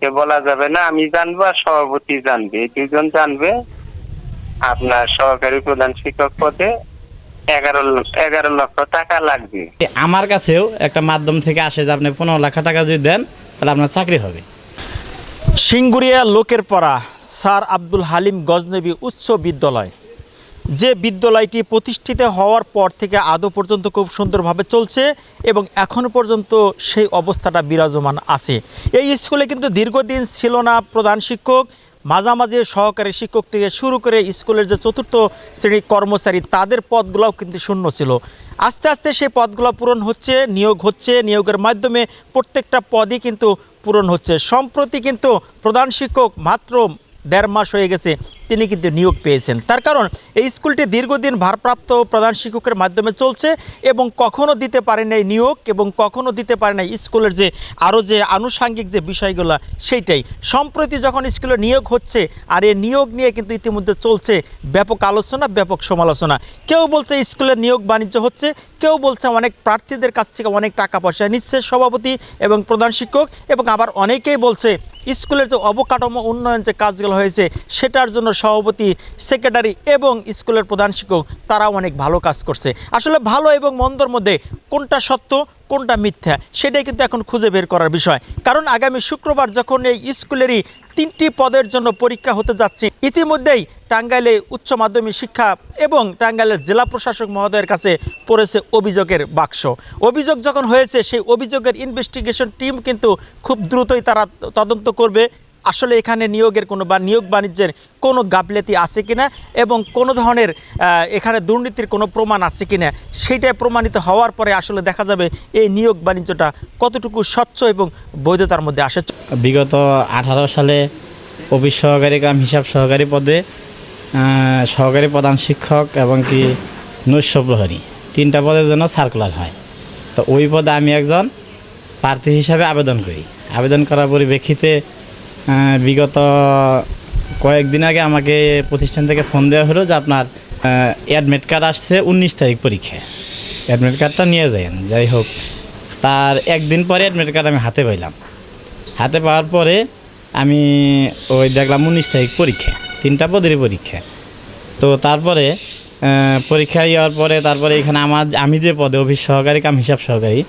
কাউকে বলা যাবে না আমি জানব আর সভাপতি জানবে। এই দুজন জানবে আপনার সহকারী প্রধান শিক্ষক পদে এগারো লক্ষ টাকা লাগবে। আমার কাছেও একটা মাধ্যম থেকে আসে যে আপনি পনেরো লাখ টাকা যদি দেন তাহলে আপনার চাকরি হবে। সিঙ্গুরিয়া লোকের পড়া স্যার আব্দুল হালিম গজনবী উচ্চ বিদ্যালয়। যে বিদ্যালয়টি প্রতিষ্ঠিত হওয়ার পর থেকে আদৌ পর্যন্ত খুব সুন্দরভাবে চলছে এবং এখনও পর্যন্ত সেই অবস্থাটা বিরাজমান আছে। এই স্কুলে কিন্তু দীর্ঘদিন ছিল না প্রধান শিক্ষক। মাঝামাঝি সহকারী শিক্ষক থেকে শুরু করে স্কুলের যে চতুর্থ শ্রেণির কর্মচারী, তাদের পদগুলোও কিন্তু শূন্য ছিল। আস্তে আস্তে সেই পদগুলো পূরণ হচ্ছে, নিয়োগ হচ্ছে, নিয়োগের মাধ্যমে প্রত্যেকটা পদই কিন্তু পূরণ হচ্ছে। সম্প্রতি কিন্তু প্রধান শিক্ষক মাত্র দেড় মাস হয়ে গেছে। তিনি কিন্তু নিয়োগ পেয়েছেন। তার কারণ, এই স্কুলটি দীর্ঘদিন ভারপ্রাপ্ত প্রধান শিক্ষকের মাধ্যমে চলছে এবং কখনো দিতে পারে নাই নিয়োগ এবং কখনো দিতে পারে নাই স্কুলের যে আরও যে আনুষাঙ্গিক যে বিষয়গুলো সেইটাই। সম্প্রতি যখন স্কুলে নিয়োগ হচ্ছে, আর এই নিয়োগ নিয়ে কিন্তু ইতিমধ্যে চলছে ব্যাপক আলোচনা, ব্যাপক সমালোচনা। কেউ বলছে স্কুলের নিয়োগ বাণিজ্য হচ্ছে, কেউ বলছে অনেক প্রার্থীদের কাছ থেকে অনেক টাকা পয়সা নিচ্ছে সভাপতি এবং প্রধান শিক্ষক এবং আবার অনেকেই বলছে স্কুলের যে অবকাঠামো উন্নয়ন যে কাজগুলো হয়েছে, সেটার জন্য সভাপতি সেক্রেটারি এবং স্কুলের প্রধান শিক্ষক তারা অনেক ভালো কাজ করছে। আসলে ভালো এবং মন্দর মধ্যে কোনটা সত্য, কোনটা মিথ্যা, সেটাই কিন্তু এখন খুঁজে বের করার বিষয়। কারণ আগামী শুক্রবার যখন এই স্কুলেরই তিনটি পদের জন্য পরীক্ষা হতে যাচ্ছে, ইতিমধ্যেই টাঙ্গাইলে উচ্চ মাধ্যমিক শিক্ষা এবং টাঙ্গাইলের জেলা প্রশাসক মহোদয়ের কাছে পড়েছে অভিযোগের বাক্স। অভিযোগ যখন হয়েছে, সেই অভিযোগের ইনভেস্টিগেশন টিম কিন্তু খুব দ্রুতই তারা তদন্ত করবে। আসলে এখানে নিয়োগের কোনো বা নিয়োগ বাণিজ্যের কোনো গাফলেতি আছে কিনা এবং কোনো ধরনের এখানে দুর্নীতির কোনো প্রমাণ আছে কিনা সেইটাই প্রমাণিত হওয়ার পরে আসলে দেখা যাবে এই নিয়োগ বাণিজ্যটা কতটুকু স্বচ্ছ এবং বৈধতার মধ্যে আসে। বিগত আঠারো সালে অফিস সহকারী কাম হিসাব সহকারী পদে সহকারী প্রধান শিক্ষক এবং কি নৈশ প্রহরী, তিনটা পদের জন্য সার্কুলার হয়। তো ওই পদে আমি একজন প্রার্থী হিসাবে আবেদন করি। আবেদন করার পরিপ্রেক্ষিতে বিগত কয়েকদিন আগে আমাকে প্রতিষ্ঠান থেকে ফোন দেওয়া হলো যে আপনার অ্যাডমিট কার্ড আসছে উনিশ তারিখ পরীক্ষায়। অ্যাডমিট কার্ডটা নিয়ে যান যাই হোক। তার একদিন পরে অ্যাডমিট কার্ড আমি হাতে পাইলাম। হাতে পাওয়ার পরে আমি ওই দেখলাম উনিশ তারিখ পরীক্ষা, তিনটা পদেরই পরীক্ষা। তো তারপরে পরীক্ষা যাওয়ার পরে তারপরে এখানে আমার, আমি যে পদে অফিস সহকারী, কাম হিসাব সহকারী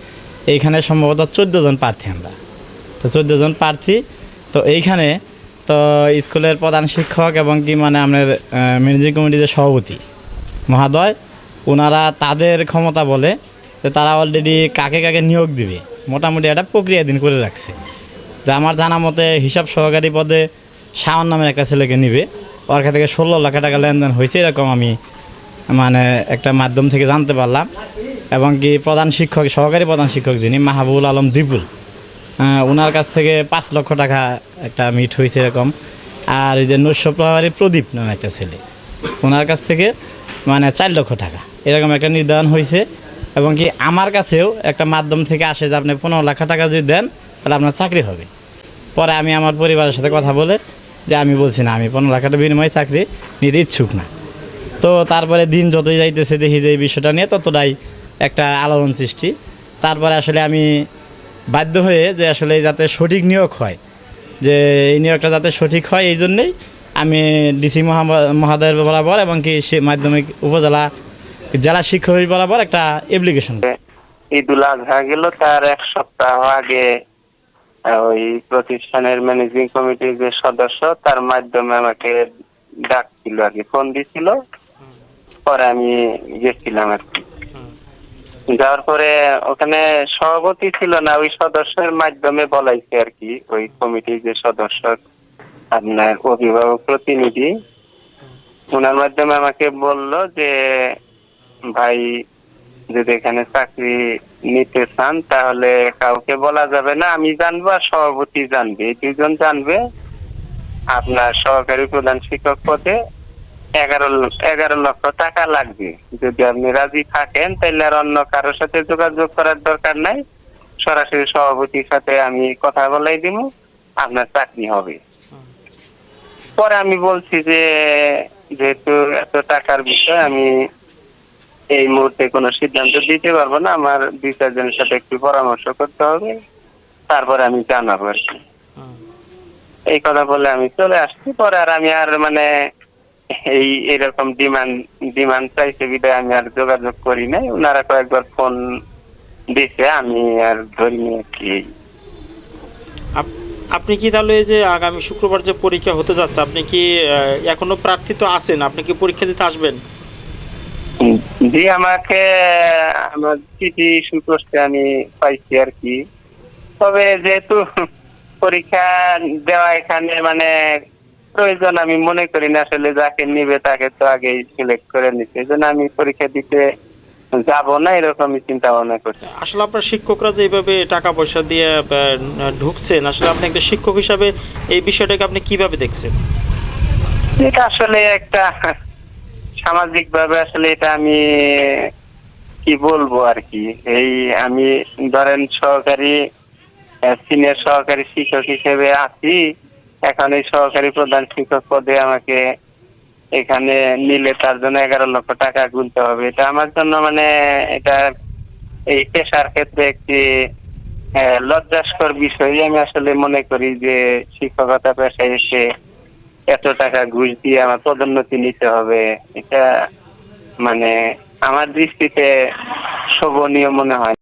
এইখানে সম্ভবত চোদ্দ জন প্রার্থী আমরা। তো চোদ্দ জন প্রার্থী তো এইখানে তো স্কুলের প্রধান শিক্ষক এবং কি মানে আপনার ম্যানেজিং কমিটির সভাপতি মহাদয় ওনারা তাদের ক্ষমতা বলে যে তারা অলরেডি কাকে কাকে নিয়োগ দিবে, মোটামুটি একটা প্রক্রিয়া দিন করে রাখছে। যে আমার জানা মতে হিসাব সহকারী পদে শাওন নামের একটা ছেলেকে নিবে, ওর কাছ থেকে ষোলো লাখ টাকা লেনদেন হয়েছে এরকম আমি মানে একটা মাধ্যম থেকে জানতে পারলাম। এবং কি প্রধান শিক্ষক, সহকারী প্রধান শিক্ষক যিনি মাহবুবুল আলম দিপুল ওনার কাছ থেকে পাঁচ লক্ষ টাকা একটা মিট হয়েছে এরকম। আর এই যে নৈশ প্রভারী প্রদীপ নামে একটা ছেলে। ওনার কাছ থেকে মানে চার লক্ষ টাকা। এরকম একটা নির্ধারণ হয়েছে। এবং কি আমার কাছেও একটা মাধ্যম থেকে আসে যে আপনি পনেরো লাখ টাকা যদি দেন, তাহলে আপনার চাকরি হবে। পরে আমি আমার পরিবারের সাথে কথা বলে যে আমি বলছি, না, আমি পনেরো লাখ টাকা বিনিময়ে চাকরি নিতে ইচ্ছুক না। তো তারপরে দিন যতই যাইতেছে, দেখি যে এই বিষয়টা নিয়ে ততটাই একটা আলোড়ন সৃষ্টি। তারপরে আসলে আমি বাধ্য হয়ে যে আসলে যাতে সঠিক নিয়োগ হয়। যে এই নিয়োগটা যাতে সঠিক হয়, এই জন্যেই আমি ডিসি মহাদয়ের বরাবর এবং কি মাধ্যমিক উপজেলা জেলা শিক্ষক বরাবর একটা অ্যাপ্লিকেশন ঈদুল আজহা গেল, তার এক সপ্তাহ আগে ওই প্রতিষ্ঠানের ম্যানেজিং কমিটির যে সদস্য, তার মাধ্যমে আমাকে ডাকছিল আর কি ফোন দিছিল। পরে আমি গেছিলাম আর কি। যাওয়ার পরে ওখানে সভাপতি ছিল না, ওই সদস্যের মাধ্যমে বলাইছে আর কি, ওই কমিটির যে সদস্য, আপনার অভিভাবক প্রতিনিধি। ওনার মাধ্যমে আমাকে বলল যে, ভাই, যদি এখানে চাকরি নিতে চান, তাহলে কাউকে বলা যাবে না, আমি জানব আর সভাপতি জানবে। দুজন জানবে, আপনার সহকারী প্রধান শিক্ষক পদে এগারো এগারো লক্ষ টাকা লাগবে। যদি আপনি রাজি থাকেন তাহলে আর অন্য কারোর সাথে যোগাযোগ করার দরকার নাই। সরাসরি সভাপতির সাথে আমি কথা বলাই দিব আপনার চাকরি হবে। পরে আমি বলছি যে যেহেতু এত টাকার বিষয় আমি এই মুহূর্তে কোনো সিদ্ধান্ত দিতে পারব না। আমার দুই চারজনের সাথে একটু পরামর্শ করতে হবে। তারপরে আমি জানাব আর কি। এই কথা বলে আমি চলে আসছি। পরে আর আমি আর মানে এই এরকম ডিমান্ড ডিমান্ড চাইছে বিদায় আমি আর যোগাযোগ করি নাই। ওনারা কয়েকবার ফোন দিছে আমি আর ধরিনি কি। আপনি কি তাহলে এই যে আগামী শুক্রবার যে পরীক্ষা হতে যাচ্ছে আপনি কি এখনও প্রার্থী তো আছেন? আপনি কি পরীক্ষা দিতে আসবেন? জি আমাকে আমার চিঠি সুকোষ্ঠে আমি পাইছি আর কি। তবে যেহেতু পরীক্ষা দেওয়া এখানে মানে প্রয়োজন আমি মনে করি না আসলে যাকে নিবে তাকে তো আগেই সিলেক্ট করে নিতে এই জন্য আমি পরীক্ষা দিতে যাব না এরকমই চিন্তা ভাবনা করছি। আসলে আপনার শিক্ষকরা যে এইভাবে টাকা পয়সা দিয়ে ঢুকছেন আসলে আপনি একটা শিক্ষক হিসাবে এই বিষয়টাকে আপনি কীভাবে দেখছেন? এটা আসলে একটা সামাজিক ভাবে আসলে এটা আমি কি বলব আর কি? এই আমি ধরেন সহকারী সিনিয়র সহকারী শিক্ষক হিসেবে আছি। এখন সহকারী প্রধান শিক্ষক পদে আমাকে এখানে নিলে তার জন্য এগারো লক্ষ টাকা গুনতে হবে। এটা আমার জন্য মানে এটা এই পেশার ক্ষেত্রে একটি লজ্জাস্কর বিষয়। আমি আসলে মনে করি যে শিক্ষকতা পেশায় এসে এত টাকা ঘুষ দিয়ে আমার পদোন্নতি নিতে হবে। এটা মানে আমার দৃষ্টিতে শোভনীয় মনে হয়।